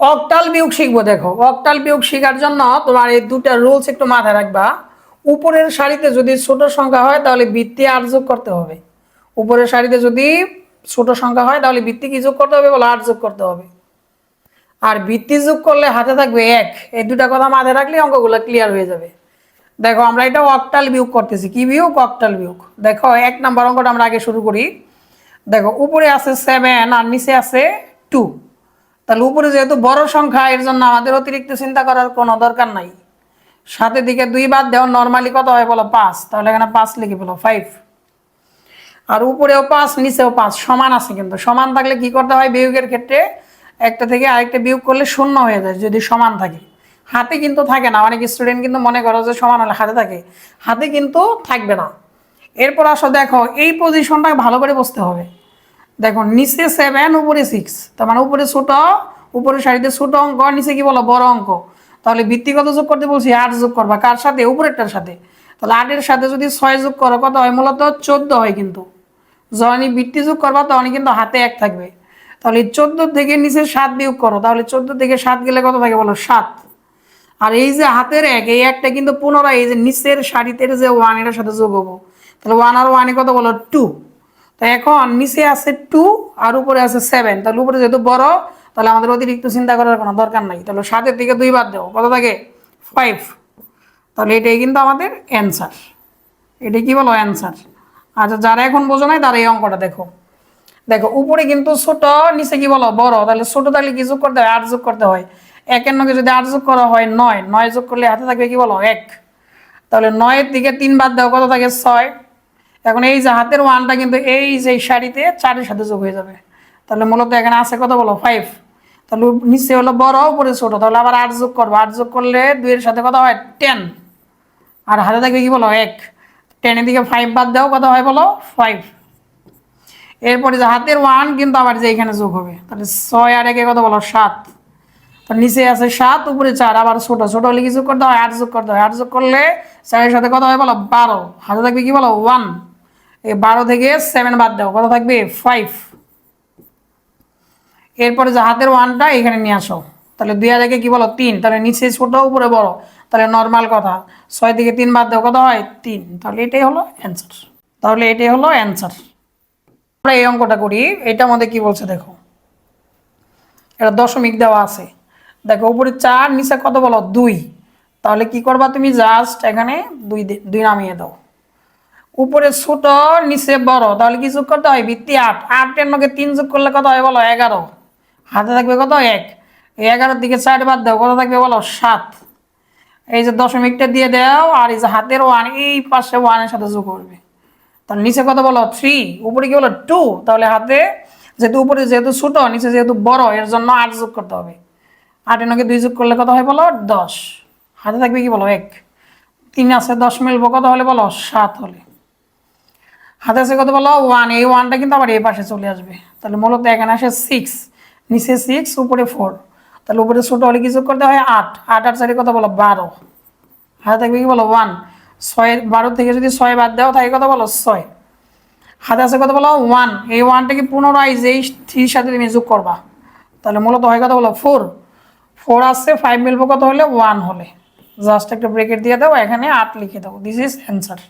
Octal বিয়োগ শিখব দেখো। অক্টাল বিয়োগ শিখার জন্য তোমার এই দুটা রুলস একটু মাথায় রাখবা। উপরের সারিতে যদি ছোট সংখ্যা হয়, তাহলে বৃত্তি আর যোগ করতে হবে। উপরের সারিতে যদি ছোট সংখ্যা হয়, তাহলে বৃত্তি কি যোগ করতে হবে? বলো আর যোগ করতে হবে। আর বৃত্তি যোগ করলে হাতে থাকবে এক। এই দুটা কথা মাথায় রাখলে অঙ্কগুলো ক্লিয়ার হয়ে যাবে। দেখো, আমরা এটা অক্টাল বিয়োগ করতেছি। কি বিয়োগ? অক্টাল বিয়োগ। দেখো, এক নাম্বার অঙ্কটা আমরা আগে শুরু করি। দেখো, উপরে আছে সেভেন আর নিচে আছে টু তাহলে উপরে যেহেতু বড় সংখ্যা, এর জন্য আমাদের অতিরিক্ত চিন্তা করার কোনো দরকার নাই। সাথে দিকে দুই বাদ দেওয়া নর্মালি কত হয় বলো পাঁচ? তাহলে এখানে পাঁচ লিখে বলো ফাইভ আর উপরেও পাঁচ, নিচেও পাঁচ, সমান আছে কিন্তু। সমান থাকলে কি করতে হয়? বিয়োগের ক্ষেত্রে একটা থেকে আরেকটা বিয়োগ করলে শূন্য হয়ে যায়, যদি সমান থাকে। হাতে কিন্তু থাকে না। অনেক স্টুডেন্ট কিন্তু মনে করো যে সমান হলে হাতে থাকে। হাতে কিন্তু থাকবে না। এরপর আসো দেখো, এই পজিশনটা ভালো করে বসতে হবে। দেখো নিচে সেভেন উপরে সিক্স তার মানে উপরে ছোট, উপরে সারিতে ছোট অঙ্ক নিচে কি বলো, বড় অঙ্ক। তাহলে ভিত্তিগত যোগ করতে বলছি, আট যোগ করবা। কার সাথে? উপরেরটার সাথে। তাহলে আটের সাথে যদি ছয় যোগ করো, কত হয়? মূলত চোদ্দ হয় কিন্তু। যখনই বৃত্তি যোগ করবা, তখনই কিন্তু হাতে এক থাকবে। তাহলে চোদ্দ থেকে নিচে সাত বিয়োগ করো। তাহলে চোদ্দ থেকে সাত গেলে কত থাকে বলো? সাত। আর এই যে হাতের এক, এই একটা কিন্তু পুনরায়, এই যে নিচের সারিতে যে ওয়ান এটার সাথে যোগ হব। তাহলে ওয়ান আর ওয়ানে কত বলো? টু তো এখন নিচে আছে টু আর উপরে আছে সেভেন তাহলে উপরে যেহেতু বড়, তাহলে আমাদের অতিরিক্ত চিন্তা করার কোনো দরকার নাই। তাহলে সাতের দিকে দুই বাদ দেবো। কত থাকে? ফাইভ তাহলে এটাই কিন্তু আমাদের অ্যান্সার এটাই কি বলো? অ্যান্সার আচ্ছা যারা এখন বোঝো নাই, তারা এই অঙ্কটা দেখো। দেখো, উপরে কিন্তু ছোট, নিচে কি বলো? বড়। তাহলে ছোট থাকলে কি যোগ করতে হয়? আট যোগ করতে হয়। একের নকে যদি আট যোগ করা হয়, নয়। নয় যোগ করলে হাতে থাকবে কি বলো? এক। তাহলে নয়ের দিকে তিন বাদ দেওয়া কত থাকে? ছয়। এখন এই যে হাতের ওয়ানটা কিন্তু এই যে শাড়িতে চারের সাথে যোগ হয়ে যাবে। তাহলে মূলত এখানে আছে কত বলো? ফাইভ তাহলে নিচে হলো বড়, উপরে ছোট। তাহলে আবার আট যোগ করব। আট যোগ করলে দুইয়ের সাথে কত হয়? টেন আর হাতে থাকবে কি বলো? এক। টেনের দিকে ফাইভ বাদ দাও, কত হয় বলো? ফাইভ এরপরে যে হাতের ওয়ান কিন্তু আবার যে এখানে যোগ হবে। তাহলে ছয় আর একে কত বলো? সাত। তার নিচে আছে সাত, উপরে চার। আবার ছোট ছোট হলে কি যোগ করতে হয়? আট যোগ করতে হয়। আট যোগ করলে চারের সাথে কত হয় বলো? বারো। হাতে থাকবে কি বলো? ওয়ান বারো থেকে সেভেন বাদ দাও, কত থাকবে? ফাইভ এরপরে যে হাতের ওয়ানটা, এখানে নিয়ে আসো। তাহলে দুই হাজারকে কি বলো? তিন। তাহলে নিচে ছোট, উপরে বড়। তাহলে নর্মাল কথা। ছয় থেকে তিন বাদ দাও, কত হয়? তিন। তাহলে এটাই হলো অ্যান্সার তাহলে এটাই হলো অ্যান্সার আমরা এই অঙ্কটা করি। এটা আমাদের কি বলছে দেখো? এটা দশমিক দেওয়া আছে। দেখো উপরে চার, নিচে কত বলো? দুই। তাহলে কি করবা তুমি? জাস্ট এখানে দুই দুই নামিয়ে দাও। উপরে ছোট, নিচে বড়। তাহলে কি যোগ করতে হয়? ভিত্তি আট। আটের নকে তিন যোগ করলে কত হয় বলো? এগারো। হাতে থাকবে কত? এক। এগারোর দিকে চার বাদ দাও। কত থাকবে বলো? সাত। এই যে দশমিকটা দিয়ে দাও, আর এই যে হাতের ওয়ান, এই পাশে ওয়ানের সাথে যোগ করবে। তাহলে নিচে কত বলো? থ্রি। উপরে কি বলো? টু। তাহলে হাতে যেহেতু উপরে যেহেতু ছোট, নিচে যেহেতু বড়, এর জন্য আট যোগ করতে হবে। আটের নকে দুই যোগ করলে কত হয় বলো? দশ। হাতে থাকবে কি বলো? এক। তিন আছে, দশ মিলবো। কত হলে বলো? সাত হলে। হাতে আছে কত বলো? ওয়ান এই ওয়ানটা কিন্তু আবার এই পাশে চলে আসবে। তাহলে মূলত এখানে আসে সিক্স নিচে সিক্স উপরে ফোর তাহলে উপরে ছোটো হলে কি যোগ করতে হয়? আট। আট আট চারি কত বলো? বারো। হাতে থাকবে কি বলো? ওয়ান ছয়, বারো থেকে যদি ছয় বাদ দেওয়া থাকে কত বলো? ছয়। হাতে আছে কত বলো? ওয়ান এই ওয়ানটা ওয়ানটাকে পুনরায় যেই থ্রির সাথে তুমি যোগ করবা, তাহলে মূলত হয় কত বলো? ফোর ফোর আসছে ফাইভ মিলবো কত হলে? ওয়ান হলে। জাস্ট একটা ব্রেকেট দিয়ে দাও, এখানে আট লিখে দাও। This is answer